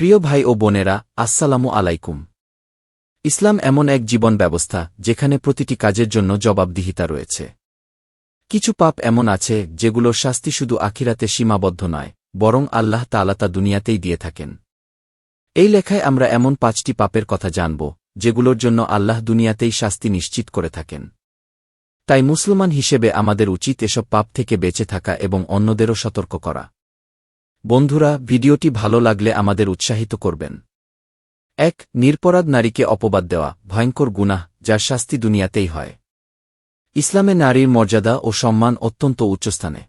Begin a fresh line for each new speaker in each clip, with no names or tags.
প্রিয় ভাই ও বোনেরা, আসসালামু আলাইকুম। ইসলাম এমন এক জীবন ব্যবস্থা, যেখানে প্রতিটি কাজের জন্য জবাবদিহিতা রয়েছে। কিছু পাপ এমন আছে, যেগুলোর শাস্তি শুধু আখিরাতে সীমাবদ্ধ নয়, বরং আল্লাহ তাআলা তা দুনিয়াতেই দিয়ে থাকেন। এই লেখায় আমরা এমন পাঁচটি পাপের কথা জানব, যেগুলোর জন্য আল্লাহ দুনিয়াতেই শাস্তি নিশ্চিত করে থাকেন। তাই মুসলমান হিসেবে আমাদের উচিত এসব পাপ থেকে বেঁচে থাকা এবং অন্যদেরও সতর্ক করা। বন্ধুরা, ভিডিওটি ভালো লাগলে আমাদের উৎসাহিত করবেন। এক, নিরপরাধ নারীকে অপবাদ দেওয়া, ভয়ঙ্কর গুনাহ, যার শাস্তি দুনিয়াতেই হয়। ইসলামে নারীর মর্যাদা ও সম্মান অত্যন্ত উচ্চস্থানে।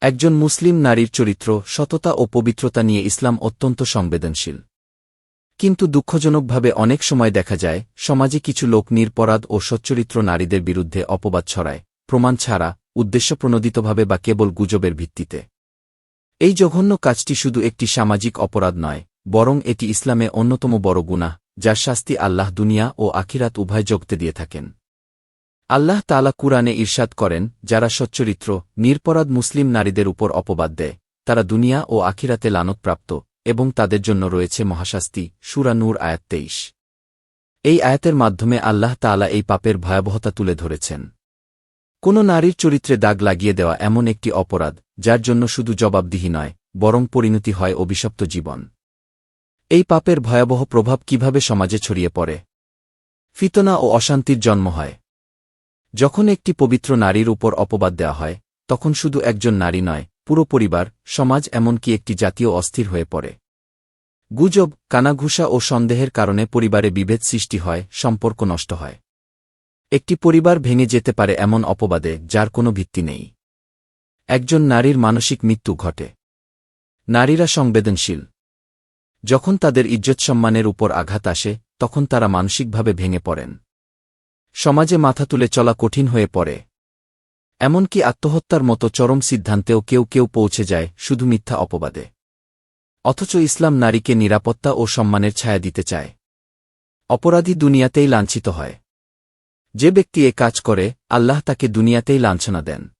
একজন মুসলিম নারীর চরিত্র, সততা ও পবিত্রতা নিয়ে ইসলাম অত্যন্ত সংবেদনশীল। কিন্তু দুঃখজনকভাবে অনেক সময় দেখা যায়, সমাজে কিছু লোক নিরপরাধ ও সচ্চরিত্র নারীদের বিরুদ্ধে অপবাদ ছড়ায়, প্রমাণ ছাড়া, উদ্দেশ্যপ্রণোদিতভাবে বা কেবল গুজবের ভিত্তিতে। এই জঘন্য কাজটি শুধু একটি সামাজিক অপরাধ নয়, বরং এটি ইসলামে অন্যতম বড় গুনাহ, যার শাস্তি আল্লাহ দুনিয়া ও আখিরাত উভয় জগতে দিয়ে থাকেন। আল্লাহ তালা কুরআনে ঈর্ষাদ করেন, যারা সচ্চরিত্র, নিরপরাধ মুসলিম নারীদের উপর অপবাদ দেয়, তারা দুনিয়া ও আখিরাতে লানতপ্রাপ্ত, এবং তাদের জন্য রয়েছে মহাশাস্তি, সুরা নূর আয়াত তেইশ। এই আয়াতের মাধ্যমে আল্লাহ তালা এই পাপের ভয়াবহতা তুলে ধরেছেন। কোন নারীর চরিত্রে দাগ লাগিয়ে দেওয়া এমন একটি অপরাধ, যার জন্য শুধু জবাবদিহি নয়, বরং পরিণতি হয় অভিশপ্ত জীবন। এই পাপের ভয়াবহ প্রভাব কীভাবে সমাজে ছড়িয়ে পড়ে? ফিতনা ও অশান্তির জন্ম হয়। যখন একটি পবিত্র নারীর উপর অপবাদ দেওয়া হয়, তখন শুধু একজন নারী নয়, পুরো পরিবার, সমাজ এমনকি একটি জাতীয় অস্থির হয়ে পড়ে। গুজব, কানাঘুষা ও সন্দেহের কারণে পরিবারে বিভেদ সৃষ্টি হয়, সম্পর্ক নষ্ট হয়। একটি পরিবার ভেঙে যেতে পারে এমন অপবাদে, যার কোনো ভিত্তি নেই। একজন নারীর মানসিক মৃত্যু ঘটে। নারীরা সংবেদনশীল। যখন তাদের ইজ্জত সম্মানের উপর আঘাত আসে, তখন তারা মানসিকভাবে ভেঙে পড়েন। সমাজে মাথা তুলে চলা কঠিন হয়ে পড়ে। এমনকি আত্মহত্যার মতো চরম সিদ্ধান্তেও কেউ কেউ পৌঁছে যায় শুধু মিথ্যা অপবাদে। অথচ ইসলাম নারীকে নিরাপত্তা ও সম্মানের ছায়া দিতে চায়। অপরাধী দুনিয়াতেই লাঞ্ছিত হয়। যে ব্যক্তি এ কাজ করে, আল্লাহ তাকে দুনিয়াতেই লাঞ্ছনা দেন।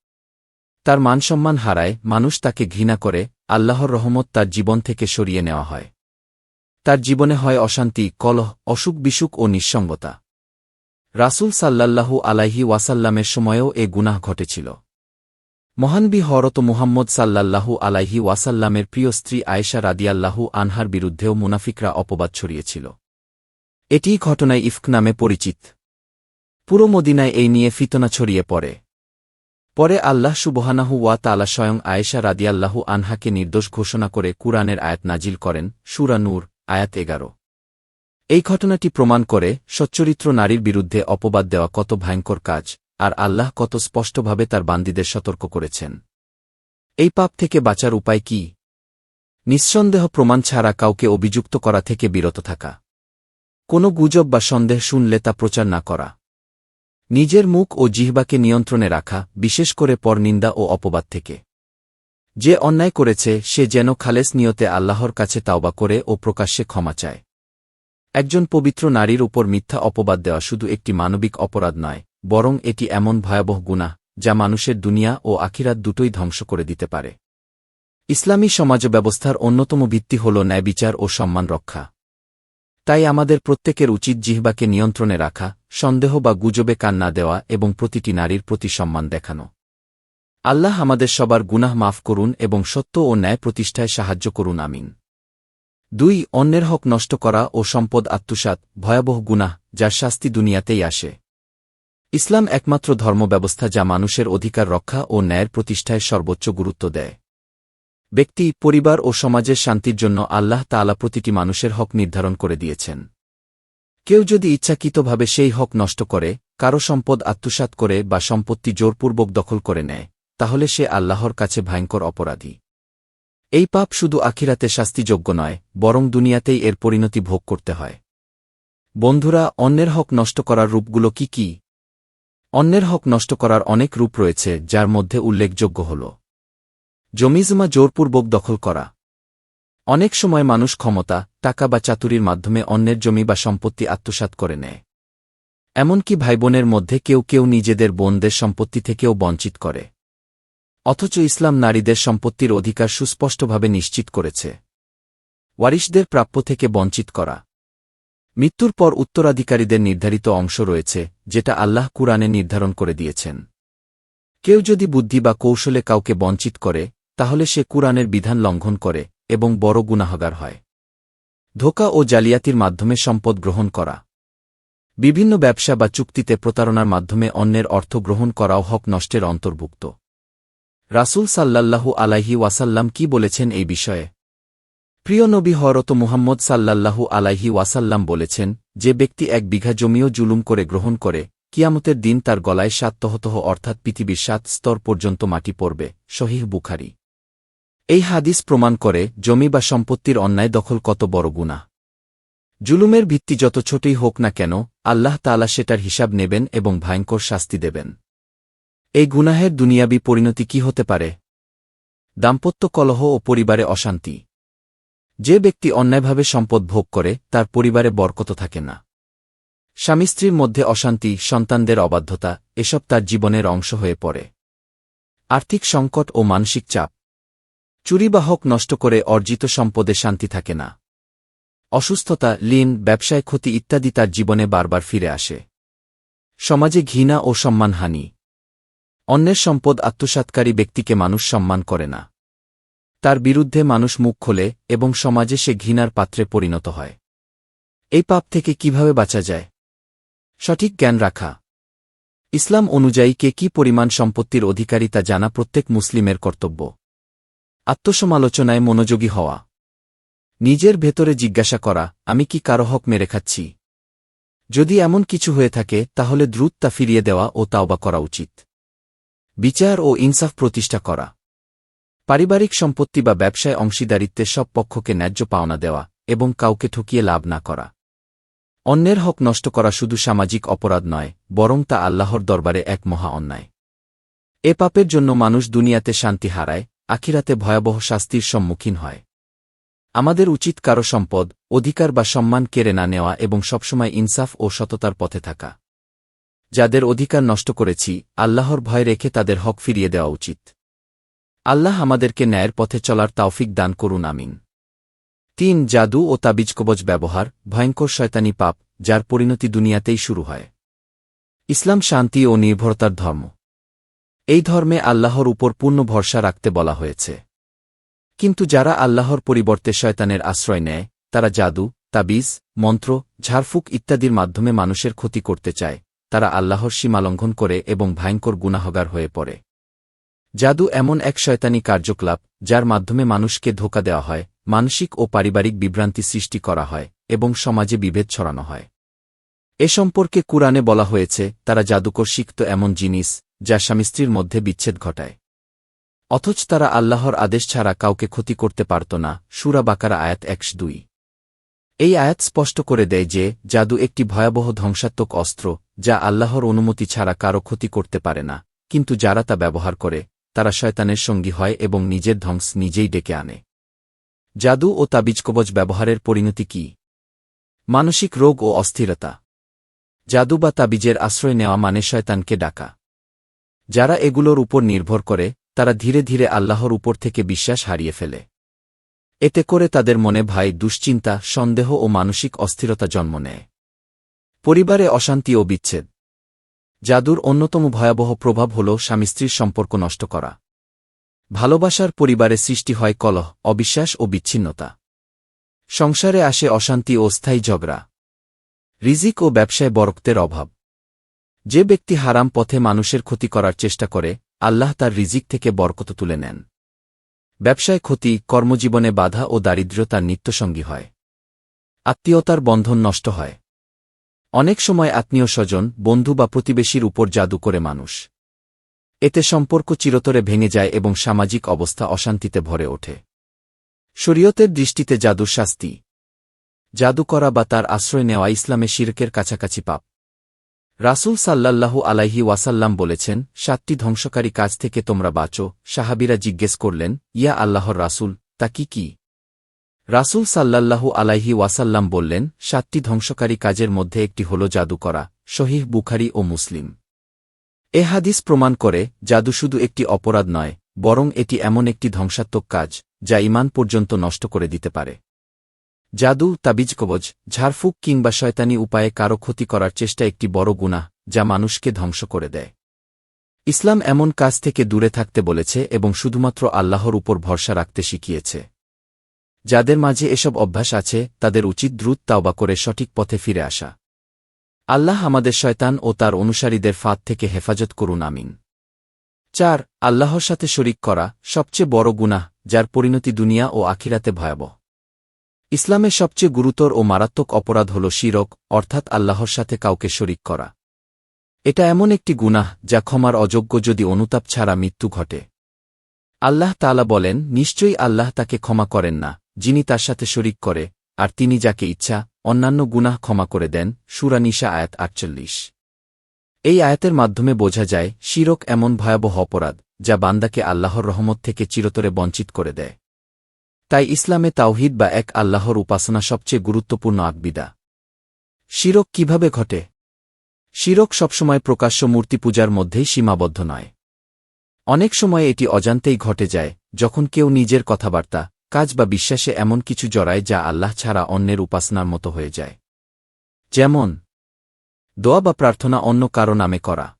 তার মানসম্মান হারায়, মানুষ তাকে ঘৃণা করে, আল্লাহর রহমত তার জীবন থেকে সরিয়ে নেওয়া হয়। তার জীবনে হয় অশান্তি, কলহ, অসুখ বিসুখ ও নিঃসঙ্গতা। রাসুল সাল্লাল্লাহু আলাইহি ওয়াসাল্লামের সময়েও এ গুনাহ ঘটেছিল। মহানবী হরত মুহাম্মদ সাল্লাল্লাহু আলাইহি ওয়াসাল্লামের প্রিয় স্ত্রী আয়েশা রাদিয়াল্লাহু আনহার বিরুদ্ধেও মুনাফিকরা অপবাদ ছড়িয়েছিল। এটিই ঘটনায় ইফক নামে পরিচিত। পুরো মদিনায় এই নিয়ে ফিতনা ছড়িয়ে পড়ে। পরে আল্লাহ সুবহানাহু ওয়া তালা স্বয়ং আয়েশা রাদিয়াল্লাহু আনহাকে নির্দোষ ঘোষণা করে কুরআনের আয়াত নাজিল করেন, সুরা নূর, আয়াত এগারো। এই ঘটনাটি প্রমাণ করে সচ্চরিত্র নারীর বিরুদ্ধে অপবাদ দেওয়া কত ভয়ঙ্কর কাজ, আর আল্লাহ কত স্পষ্টভাবে তার বান্দিদের সতর্ক করেছেন। এই পাপ থেকে বাঁচার উপায় কি? নিঃসন্দেহ প্রমাণ ছাড়া কাউকে অভিযুক্ত করা থেকে বিরত থাকা। কোনো গুজব বা সন্দেহ শুনলে তা প্রচার না করা। নিজের মুখ ও জিহবাকে নিয়ন্ত্রণে রাখা, বিশেষ করে পরনিন্দা ও অপবাদ থেকে। যে অন্যায় করেছে, সে যেন খালেস নিয়তে আল্লাহর কাছে তাওবা করে ও প্রকাশ্যে ক্ষমা চায়। একজন পবিত্র নারীর উপর মিথ্যা অপবাদ দেওয়া শুধু একটি মানবিক অপরাধ নয়, বরং এটি এমন ভয়াবহ গুনাহ, যা মানুষের দুনিয়া ও আখিরাত দুটোই ধ্বংস করে দিতে পারে। ইসলামী সমাজ ব্যবস্থার অন্যতম ভিত্তি হল ন্যায়বিচার ও সম্মান রক্ষা তাই আমাদের প্রত্যেকের উচিত জিহবাকে নিয়ন্ত্রণে রাখা, সন্দেহ বা গুজবে কান না দেওয়া এবং প্রতিটি নারীর প্রতি সম্মান দেখানো। আল্লাহ আমাদের সবার গুনাহ মাফ করুন এবং সত্য ও ন্যায় প্রতিষ্ঠায় সাহায্য করুন, আমিন। দুই, অন্যের হক নষ্ট করা ও সম্পদ আত্মসাত ভয়াবহ গুনাহ, যার শাস্তি দুনিয়াতেই আসে। ইসলাম একমাত্র ধর্মব্যবস্থা যা মানুষের অধিকার রক্ষা ও ন্যায়ের প্রতিষ্ঠায় সর্বোচ্চ গুরুত্ব দেয়। ব্যক্তি, পরিবার ও সমাজের শান্তির জন্য আল্লাহ তালা প্রতিটি মানুষের হক নির্ধারণ করে দিয়েছেন। কেউ যদি ইচ্ছাকৃতভাবে সেই হক নষ্ট করে, কারও সম্পদ আত্মসাত করে বা সম্পত্তি জোরপূর্বক দখল করে নেয়, তাহলে সে আল্লাহর কাছে ভয়ঙ্কর অপরাধী। এই পাপ শুধু আখিরাতে শাস্তিযোগ্য নয়, বরং দুনিয়াতেই এর পরিণতি ভোগ করতে হয়। বন্ধুরা, অন্যের হক নষ্ট করার রূপগুলো কি কি? অন্যের হক নষ্ট করার অনেক রূপ রয়েছে, যার মধ্যে উল্লেখযোগ্য হল জমিজমা জোরপূর্বক দখল করা। অনেক সময় মানুষ ক্ষমতা, টাকা বা চাতুরির মাধ্যমে অন্যের জমি বা সম্পত্তি আত্মসাত করে নেয়। এমনকি ভাইবোনের মধ্যে কেউ কেউ নিজেদের বোনদের সম্পত্তি থেকেও বঞ্চিত করে। অথচ ইসলাম নারীদের সম্পত্তির অধিকার সুস্পষ্টভাবে নিশ্চিত করেছে। ওয়ারিশদের প্রাপ্য থেকে বঞ্চিত করা। মৃত্যুর পর উত্তরাধিকারীদের নির্ধারিত অংশ রয়েছে, যেটা আল্লাহ কুরআনে নির্ধারণ করে দিয়েছেন। কেউ যদি বুদ্ধি বা কৌশলে কাউকে বঞ্চিত করে তাহলে সে কুরআনের বিধান লঙ্ঘন করে এবং বড় গুনাহগার হয়। ধোকা ও জালিয়াতির মাধ্যমে সম্পদ গ্রহণ করা। বিভিন্ন ব্যবসা বা চুক্তিতে প্রতারণার মাধ্যমে অন্যের অর্থ গ্রহণ করাও হক নষ্টের অন্তর্ভুক্ত। রাসূল সাল্লাল্লাহু আলাইহি ওয়াসাল্লাম কি বলেছেন এই বিষয়ে? প্রিয় নবী হরত মুহাম্মদ সাল্লাল্লাহু আলাইহি ওয়াসাল্লাম বলেছেন, যে ব্যক্তি এক বিঘা জমিও জুলুম করে গ্রহণ করে, কিয়ামতের দিন তার গলায় সাত তহতহ অর্থাৎ পৃথিবীর সাত স্তর পর্যন্ত মাটি পড়বে। শহীহ বুখারি। এই হাদিস প্রমাণ করে জমি বা সম্পত্তির অন্যায় দখল কত বড় গুণা জুলুমের ভিত্তি যত ছোটই হোক না কেন, আল্লাহ তালা সেটার হিসাব নেবেন এবং ভয়ঙ্কর শাস্তি দেবেন। এই গুনাহের দুনিয়াবি পরিণতি কি হতে পারে? দাম্পত্য কলহ ও পরিবারে অশান্তি। যে ব্যক্তি অন্যায়ভাবে সম্পদ ভোগ করে, তার পরিবারে বরকত থাকে না। স্বামী স্ত্রীর মধ্যে অশান্তি, সন্তানদের অবাধ্যতা, এসব তার জীবনের অংশ হয়ে পড়ে। আর্থিক সংকট ও মানসিক চাপ। চুরি বা নষ্ট করে অর্জিত সম্পদে শান্তি থাকে না। অসুস্থতা, লিন, ব্যবসায় ক্ষতি ইত্যাদি তার জীবনে বারবার ফিরে আসে। সমাজে ঘৃণা ও সম্মানহানি। অন্যের সম্পদ আত্মসাৎকারী ব্যক্তিকে মানুষ সম্মান করে না। তার বিরুদ্ধে মানুষ মুখ খোলে এবং সমাজে সে ঘৃণার পাত্রে পরিণত হয়। এই পাপ থেকে কীভাবে বাঁচা যায়? সঠিক জ্ঞান রাখা। ইসলাম অনুযায়ী কে কি পরিমাণ সম্পত্তির অধিকারী তা জানা প্রত্যেক মুসলিমের কর্তব্য। আত্মসমালোচনায় মনোযোগী হওয়া। নিজের ভেতরে জিজ্ঞাসা করা, আমি কি কারও হক মেরে খাচ্ছি? যদি এমন কিছু হয়ে থাকে, তাহলে দ্রুত তা ফিরিয়ে দেওয়া ও তাওবা করা উচিত। বিচার ও ইনসাফ প্রতিষ্ঠা করা। পারিবারিক সম্পত্তি বা ব্যবসায় অংশীদারিত্বে সব পক্ষকে ন্যায্য পাওনা দেওয়া এবং কাউকে ঠকিয়ে লাভ না করা। অন্যের হক নষ্ট করা শুধু সামাজিক অপরাধ নয়, বরং তা আল্লাহর দরবারে এক মহা অন্যায়। এ পাপের জন্য মানুষ দুনিয়াতে শান্তি হারায় আখিরাতে ভয়াবহ শাস্তির সম্মুখীন হয়। আমাদের উচিত কারও সম্পদ, অধিকার বা সম্মান কেড়ে না নেওয়া এবং সবসময় ইনসাফ ও সততার পথে থাকা। যাদের অধিকার নষ্ট করেছি, আল্লাহর ভয় রেখে তাদের হক ফিরিয়ে দেওয়া উচিত। আল্লাহ আমাদেরকে ন্যায়ের পথে চলার তাওফিক দান করুন, আমিন। তিন, জাদু ও তাবিজ কবচ ব্যবহার, ভয়ঙ্কর শয়তানি পাপ, যার পরিণতি দুনিয়াতেই শুরু হয়। ইসলাম শান্তি ও নির্ভরতার ধর্ম। এই ধর্মে আল্লাহর উপর পূর্ণ ভরসা রাখতে বলা হয়েছে। কিন্তু যারা আল্লাহর পরিবর্তে শয়তানের আশ্রয় নেয়, তারা জাদু, তাবিজ, মন্ত্র, ঝাড়ফুক ইত্যাদির মাধ্যমে মানুষের ক্ষতি করতে চায়, তারা আল্লাহর সীমালঙ্ঘন করে এবং ভয়ঙ্কর গুনাহগার হয়ে পড়ে। জাদু এমন এক শয়তানি কার্যকলাপ, যার মাধ্যমে মানুষকে ধোকা দেওয়া হয়, মানসিক ও পারিবারিক বিভ্রান্তি সৃষ্টি করা হয় এবং সমাজে বিভেদ ছড়ানো হয়। এ সম্পর্কে কুরআনে বলা হয়েছে, তারা জাদুকর শিখত এমন জিনিস যা স্বামী স্ত্রীর মধ্যে বিচ্ছেদ ঘটায়। অথচ তারা আল্লাহর আদেশ ছাড়া কাউকে ক্ষতি করতে পারত না, সুরা বাকারা আয়াত একশ দুই। এই আয়াত স্পষ্ট করে দেয় যে, জাদু একটি ভয়াবহ ধ্বংসাত্মক অস্ত্র, যা আল্লাহর অনুমতি ছাড়া কারও ক্ষতি করতে পারে না, কিন্তু যারা তা ব্যবহার করে, তারা শয়তানের সঙ্গী হয় এবং নিজের ধ্বংস নিজেই ডেকে আনে। জাদু ও তাবিজকবজ ব্যবহারের পরিণতি কি? মানসিক রোগ ও অস্থিরতা। জাদু বা তাবিজের আশ্রয় নেওয়া মানে শয়তানকে ডাকা। যারা এগুলোর উপর নির্ভর করে, তারা ধীরে ধীরে আল্লাহর উপর থেকে বিশ্বাস হারিয়ে ফেলে। এতে করে তাদের মনে ভাই, দুশ্চিন্তা, সন্দেহ ও মানসিক অস্থিরতা জন্ম নেয়। পরিবারে অশান্তি ও বিচ্ছেদ। জাদুর অন্যতম ভয়াবহ প্রভাব হল স্বামী স্ত্রীর সম্পর্ক নষ্ট করা। ভালোবাসার পরিবারে সৃষ্টি হয় কলহ, অবিশ্বাস ও বিচ্ছিন্নতা। সংসারে আসে অশান্তি ও স্থায়ী ঝগড়া। রিজিক ও ব্যবসায় বরক্তের অভাব। যে ব্যক্তি হারাম পথে মানুষের ক্ষতি করার চেষ্টা করে, আল্লাহ তার রিজিক থেকে বরকত তুলে নেন। ব্যবসায় ক্ষতি, কর্মজীবনে বাধা ও দারিদ্র্যতার নিত্যসঙ্গী হয়। আত্মীয়তার বন্ধন নষ্ট হয়। অনেক সময় আত্মীয় স্বজন, বন্ধু বা প্রতিবেশীর উপর জাদু করে মানুষ। এতে সম্পর্ক চিরতরে ভেঙে যায় এবং সামাজিক অবস্থা অশান্তিতে ভরে ওঠে। শরীয়তের দৃষ্টিতে জাদুর শাস্তি। জাদু করা বা তার আশ্রয় নেওয়া ইসলামে শিরকের কাছাকাছি পাপ। রাসুল সাল্লাল্লাহু আলাইহি ওয়াসাল্লাম বলেছেন, সাতটি ধ্বংসকারী কাজ থেকে তোমরা বাঁচো। সাহাবিরা জিজ্ঞেস করলেন, ইয়া আল্লাহর রাসুল, তা কি কি? রাসুল সাল্লাল্লাহু আলাইহি ওয়াসাল্লাম বললেন, সাতটি ধ্বংসকারী কাজের মধ্যে একটি হল জাদু করা শহীহ বুখারি ও মুসলিম। এ হাদিস প্রমাণ করে, জাদু শুধু একটি অপরাধ নয়, বরং এটি এমন একটি ধ্বংসাত্মক কাজ, যা ইমান পর্যন্ত নষ্ট করে দিতে পারে। জাদু, তাবিজ কবজ, ঝাড়ফুঁক কিংবা শয়তানি উপায়ে কারও ক্ষতি করার চেষ্টা একটি বড় গুনাহ, যা মানুষকে ধ্বংস করে দেয়। ইসলাম এমন কাজ থেকে দূরে থাকতে বলেছে এবং শুধুমাত্র আল্লাহর উপর ভরসা রাখতে শিখিয়েছে। যাদের মাঝে এসব অভ্যাস আছে, তাদের উচিত দ্রুত তাওবা করে সঠিক পথে ফিরে আসা। আল্লাহ আমাদের শয়তান ও তার অনুসারীদের ফাঁদ থেকে হেফাজত করুন, আমিন। চার, আল্লাহর সাথে শরিক করা সবচেয়ে বড় গুনাহ, যার পরিণতি দুনিয়া ও আখিরাতে ভয়াবহ। ইসলামের সবচেয়ে গুরুতর ও মারাত্মক অপরাধ হল শিরক, অর্থাৎ আল্লাহর সাথে কাউকে শরিক করা। এটা এমন একটি গুনাহ যা ক্ষমার অযোগ্য যদি অনুতাপ ছাড়া মৃত্যু ঘটে। আল্লাহ তালা বলেন, নিশ্চয়ই আল্লাহ তাকে ক্ষমা করেন না, যিনি তার সাথে শরিক করে, আর তিনি যাকে ইচ্ছা, অন্যান্য গুনাহ ক্ষমা করে দেন সুরানিশা আয়াত আটচল্লিশ। এই আয়াতের মাধ্যমে বোঝা যায়, শিরক এমন ভয়াবহ অপরাধ, যা বান্দাকে আল্লাহর রহমত থেকে চিরতরে বঞ্চিত করে দেয়। তাই ইসলামে তাওহিদ বা এক আল্লাহর উপাসনা সবচেয়ে গুরুত্বপূর্ণ আকবিদা। শিরক কীভাবে ঘটে? শিরক সবসময় প্রকাশ্য মূর্তি পূজার মধ্যেই সীমাবদ্ধ নয়। অনেক সময় এটি অজান্তেই ঘটে যায়, যখন কেউ নিজের কথাবার্তা, কাজ বা বিশ্বাসে এমন কিছু জড়ায় যা আল্লাহ ছাড়া অন্যের উপাসনার মতো হয়ে যায়। যেমন, দোয়া বা প্রার্থনা অন্য কারও নামে করা।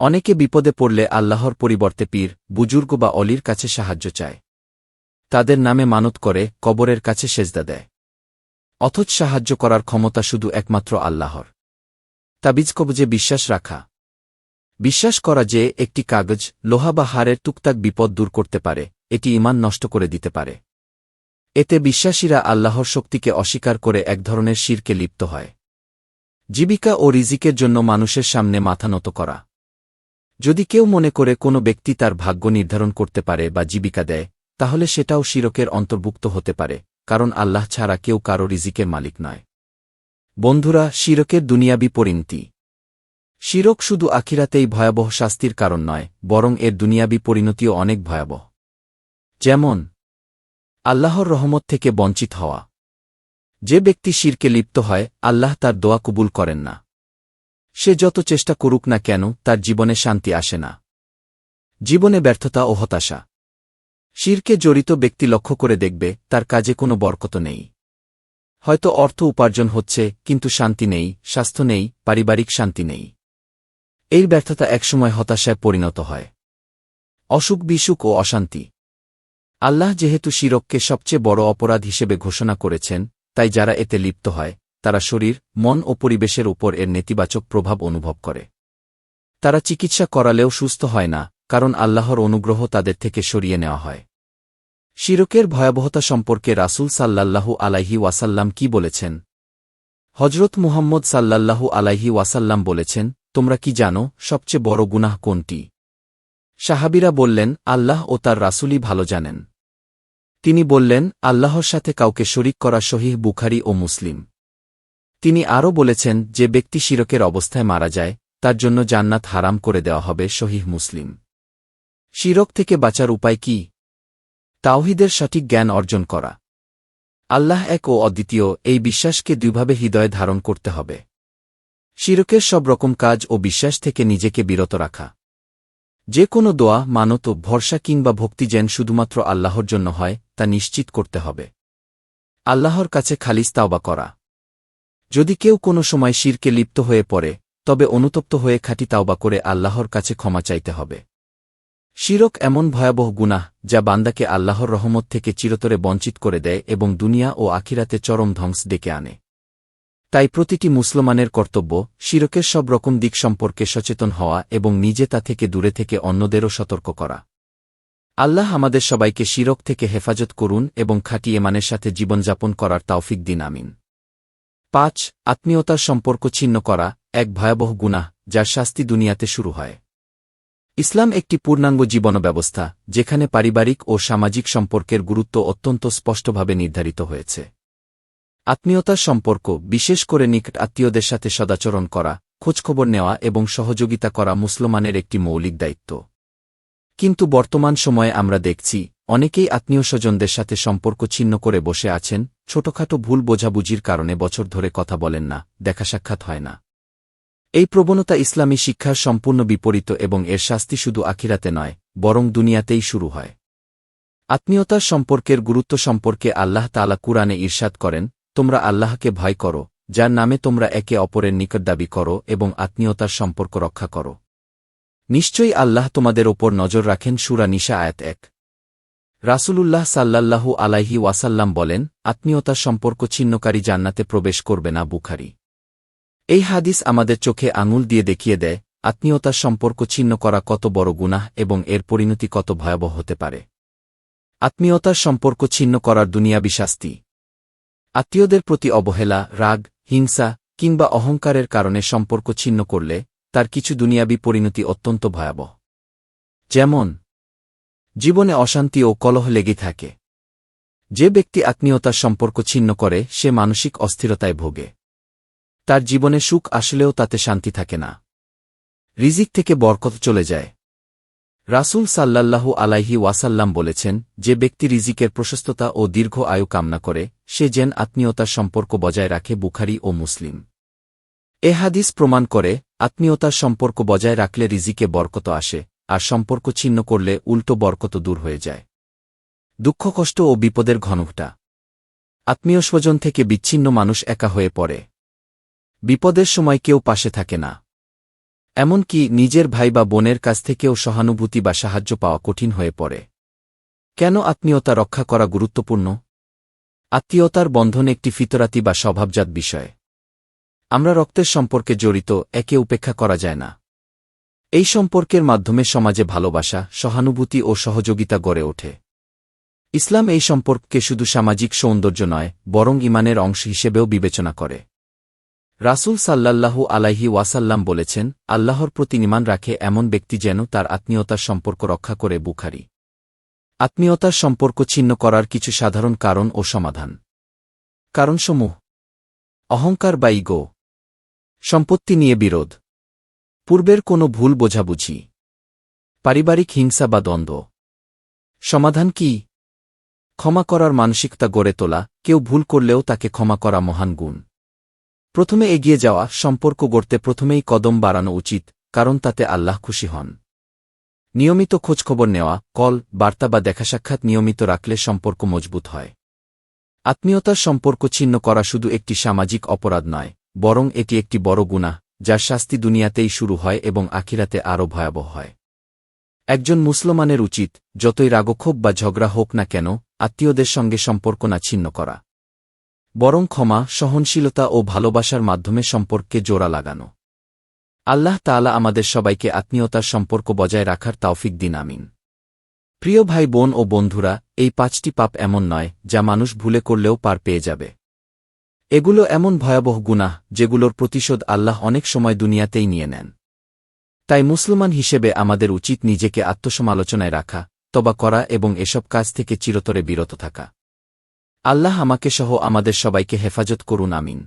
অনেকে বিপদে পড়লে আল্লাহর পরিবর্তে পীর, বুজুর্গ বা অলির কাছে সাহায্য চায়। তাদের নামে মানত করে, কবরের কাছে সেজদা দেয়। অথচ সাহায্য করার ক্ষমতা শুধু একমাত্র আল্লাহর। তাবিজ কবজে বিশ্বাস রাখা। বিশ্বাস করা যে, একটি কাগজ, লোহা বা হাড়ের টুকটাক বিপদ দূর করতে পারে, এটি ইমান নষ্ট করে দিতে পারে। এতে বিশ্বাসীরা আল্লাহর শক্তিকে অস্বীকার করে এক ধরনের শিরকে লিপ্ত হয়। জীবিকা ও রিজিকের জন্য মানুষের সামনে মাথা নত করা। যদি কেউ মনে করে কোনো ব্যক্তি তার ভাগ্য নির্ধারণ করতে পারে বা জীবিকা দেয় তাহলে সেটাও শিরকের অন্তর্ভুক্ত হতে পারে, কারণ আল্লাহ ছাড়া কেউ কারও রিজিকের মালিক নয়। বন্ধুরা, শিরকের দুনিয়াবি পরিণতি। শিরক শুধু আখিরাতেই ভয়াবহ শাস্তির কারণ নয়, বরং এর দুনিয়াবি পরিণতিও অনেক ভয়াবহ। যেমন, আল্লাহর রহমত থেকে বঞ্চিত হওয়া। যে ব্যক্তি শিরকে লিপ্ত হয়, আল্লাহ তার দোয়া কবুল করেন না। সে যত চেষ্টা করুক না কেন, তার জীবনে শান্তি আসে না। জীবনে ব্যর্থতা ও হতাশা। শিরকে জড়িত ব্যক্তি লক্ষ্য করে দেখবে, তার কাজে কোনো বরকত নেই। হয়তো অর্থ উপার্জন হচ্ছে, কিন্তু শান্তি নেই, স্বাস্থ্য নেই, পারিবারিক শান্তি নেই। এই ব্যর্থতা একসময় হতাশায় পরিণত হয়। অসুখ, বিসুখ ও অশান্তি। আল্লাহ যেহেতু শিরককে সবচেয়ে বড় অপরাধ হিসেবে ঘোষণা করেছেন, তাই যারা এতে লিপ্ত হয়, তারা শরীর, মন ও পরিবেশের উপর এর নেতিবাচক প্রভাব অনুভব করে। তারা চিকিৎসা করালেও সুস্থ হয় না কারণ আল্লাহর অনুগ্রহ তাদের থেকে সরিয়ে নেওয়া হয়। শিরকের ভয়াবহতা সম্পর্কে রাসুল সাল্লাল্লাহু আলাইহি ওয়াসাল্লাম কি বলেছেন? হজরত মুহাম্মদ সাল্লাল্লাহু আলাইহি ওয়াসাল্লাম বলেছেন, তোমরা কি জানো সবচেয়ে বড় গুনাহ কোনটি? সাহাবিরা বললেন, আল্লাহ ও তার রাসুলই ভালো জানেন। তিনি বললেন, আল্লাহর সাথে কাউকে শরিক করা শহীহ বুখারি ও মুসলিম। তিনি আরও বলেছেন, যে ব্যক্তি শিরকের অবস্থায় মারা যায়, তার জন্য জান্নাত হারাম করে দেওয়া হবে শহীহ মুসলিম। শিরক থেকে বাঁচার উপায় কি? তাওহিদের সঠিক জ্ঞান অর্জন করা। আল্লাহ এক ও অদ্বিতীয় এই বিশ্বাসকে দুইভাবে হৃদয়ে ধারণ করতে হবে। শিরকের সব রকম কাজ ও বিশ্বাস থেকে নিজেকে বিরত রাখা। যে কোনো দোয়া, মানত, ভরসা কিংবা ভক্তি যেন শুধুমাত্র আল্লাহর জন্য হয়, তা নিশ্চিত করতে হবে। আল্লাহর কাছে খালিস তাওবা করা। যদি কেউ কোনো সময় শিরকে লিপ্ত হয়ে পড়ে, তবে অনুতপ্ত হয়ে খাটি তাওবা করে আল্লাহর কাছে ক্ষমা চাইতে হবে। শিরক এমন ভয়াবহ গুনাহ, যা বান্দাকে আল্লাহর রহমত থেকে চিরতরে বঞ্চিত করে দেয় এবং দুনিয়া ও আখিরাতে চরম ধ্বংস ডেকে আনে। তাই প্রতিটি মুসলমানের কর্তব্য, শিরকের সব রকম দিক সম্পর্কে সচেতন হওয়া এবং নিজে তা থেকে দূরে থেকে অন্যদেরও সতর্ক করা। আল্লাহ আমাদের সবাইকে শিরক থেকে হেফাজত করুন এবং খাঁটি এমানের সাথে জীবনযাপন করার তাওফিক দিন, আমিন। পাঁচ, আত্মীয়তার সম্পর্ক ছিন্ন করা, এক ভয়াবহ গুনাহ, যার শাস্তি দুনিয়াতে শুরু হয়। ইসলাম একটি পূর্ণাঙ্গ জীবন ব্যবস্থা যেখানে পারিবারিক ও সামাজিক সম্পর্কের গুরুত্ব অত্যন্ত স্পষ্টভাবে নির্ধারিত হয়েছে। আত্মীয়তার সম্পর্ক, বিশেষ করে নিকট আত্মীয়দের সাথে সদাচরণ করা, খোঁজখবর নেওয়া এবং সহযোগিতা করা মুসলমানের একটি মৌলিক দায়িত্ব। কিন্তু বর্তমান সময়ে আমরা দেখছি, অনেকেই আত্মীয় স্বজনদের সাথে সম্পর্ক ছিন্ন করে বসে আছেন, ছোটখাটো ভুল বোঝাবুঝির কারণে বছর ধরে কথা বলেন না, দেখা সাক্ষাৎ হয় না। এই প্রবণতা ইসলামী শিক্ষার সম্পূর্ণ বিপরীত এবং এর শাস্তি শুধু আখিরাতে নয়, বরং দুনিয়াতেই শুরু হয়। আত্মীয়তার সম্পর্কের গুরুত্ব সম্পর্কে আল্লাহ তালা কুরআনে ঈর্ষাদ করেন, তোমরা আল্লাহকে ভয় করো, যার নামে তোমরা একে অপরের নিকট দাবি করো এবং আত্মীয়তার সম্পর্ক রক্ষা করো। নিশ্চয়ই আল্লাহ তোমাদের ওপর নজর রাখেন সুরা নিশা আয়াত এক। রাসূলুল্লাহ সাল্লাল্লাহু আলাইহি ওয়াসাল্লাম বলেন, আত্মীয়তার সম্পর্ক ছিন্নকারী জান্নাতে প্রবেশ করবে না বুখারি। এই হাদিস আমাদের চোখে আঙুল দিয়ে দেখিয়ে দেয়, আত্মীয়তার সম্পর্ক ছিন্ন করা কত বড় গুনাহ এবং এর পরিণতি কত ভয়াবহ হতে পারে। আত্মীয়তার সম্পর্ক ছিন্ন করার দুনিয়াবি শাস্তি। আত্মীয়দের প্রতি অবহেলা, রাগ, হিংসা কিংবা অহংকারের কারণে সম্পর্ক ছিন্ন করলে তার কিছু দুনিয়াবি পরিণতি অত্যন্ত ভয়াবহ। যেমন, জীবনে অশান্তি ও কলহ লেগে থাকে। যে ব্যক্তি আত্মীয়তার সম্পর্ক ছিন্ন করে, সে মানসিক অস্থিরতায় ভোগে। তার জীবনে সুখ আসলেও তাতে শান্তি থাকে না। রিজিক থেকে বরকত চলে যায়। রাসূল সাল্লাল্লাহু আলাইহি ওয়াসাল্লাম বলেছেন, যে ব্যক্তি রিজিকের প্রশস্ততা ও দীর্ঘ আয়ু কামনা করে, সে যেন আত্মীয়তার সম্পর্ক বজায় রাখে বুখারি ও মুসলিম। এ হাদিস প্রমাণ করে, আত্মীয়তার সম্পর্ক বজায় রাখলে রিজিকে বরকত আসে, আর সম্পর্ক ছিন্ন করলে উল্টো বরকত দূর হয়ে যায়। দুঃখ, কষ্ট ও বিপদের ঘনঘটা। আত্মীয় স্বজন থেকে বিচ্ছিন্ন মানুষ একা হয়ে পড়ে। বিপদের সময় কেউ পাশে থাকে না। এমনকি নিজের ভাই বা বোনের কাছ থেকেও সহানুভূতি বা সাহায্য পাওয়া কঠিন হয়ে পড়ে। কেন আত্মীয়তা রক্ষা করা গুরুত্বপূর্ণ? আত্মীয়তার বন্ধন একটি ফিতরাতি বা স্বভাবজাত বিষয়। আমরা রক্তের সম্পর্কে জড়িত, একে উপেক্ষা করা যায় না। এই সম্পর্কের মাধ্যমে সমাজে ভালোবাসা, সহানুভূতি ও সহযোগিতা গড়ে ওঠে। ইসলাম এই সম্পর্ককে শুধু সামাজিক সৌন্দর্য নয়, বরং ইমানের অংশ হিসেবেও বিবেচনা করে। রাসূল সাল্লাল্লাহু আলাইহি ওয়াসাল্লাম বলেছেন, আল্লাহর প্রতি ইমান রাখে এমন ব্যক্তি যেন তার আত্মীয়তার সম্পর্ক রক্ষা করে বুখারি। আত্মীয়তার সম্পর্ক ছিন্ন করার কিছু সাধারণ কারণ ও সমাধান। কারণসমূহ। অহংকার বা ইগো। সম্পত্তি নিয়ে বিরোধ। পূর্বের কোনো ভুল বোঝাবুঝি। পারিবারিক হিংসা বা দ্বন্দ্ব। সমাধান কি? ক্ষমা করার মানসিকতা গড়ে তোলা। কেউ ভুল করলেও তাকে ক্ষমা করা মহান গুণ। প্রথমে এগিয়ে যাওয়া সম্পর্ক গড়তে প্রথমেই কদম বাড়ানো উচিত, কারণ তাতে আল্লাহ খুশি হন। নিয়মিত খোঁজখবর নেওয়া, কল, বার্তা বা দেখা সাক্ষাৎ নিয়মিত রাখলে সম্পর্ক মজবুত হয়। আত্মীয়তার সম্পর্ক ছিন্ন করা শুধু একটি সামাজিক অপরাধ নয়, বরং এটি একটি বড় গুণা যার শাস্তি দুনিয়াতেই শুরু হয় এবং আখিরাতে আরও ভয়াবহ হয়। একজন মুসলমানের উচিত, যতই রাগক্ষোভ বা ঝগড়া হোক না কেন, আত্মীয়দের সঙ্গে সম্পর্ক না ছিন্ন করা। বরং ক্ষমা, সহনশীলতা ও ভালোবাসার মাধ্যমে সম্পর্কে জোড়া লাগানো। আল্লাহ তালা আমাদের সবাইকে আত্মীয়তার সম্পর্ক বজায় রাখার তাওফিক দিন, আমিন। প্রিয় ভাই, বোন ও বন্ধুরা, এই পাঁচটি পাপ এমন নয়, যা মানুষ ভুলে করলেও পার পেয়ে যাবে। এগুলো এমন ভয়াবহ গুনাহ, যেগুলোর প্রতিশোধ আল্লাহ অনেক সময় দুনিয়াতেই নিয়ে নেন। তাই মুসলমান হিসেবে আমাদের উচিত নিজেকে আত্মসমালোচনায় রাখা, তবা করা এবং এসব কাজ থেকে চিরতরে বিরত থাকা। আল্লাহ আমাকে সহ আমাদের সবাইকে হেফাজত করুন আমিন।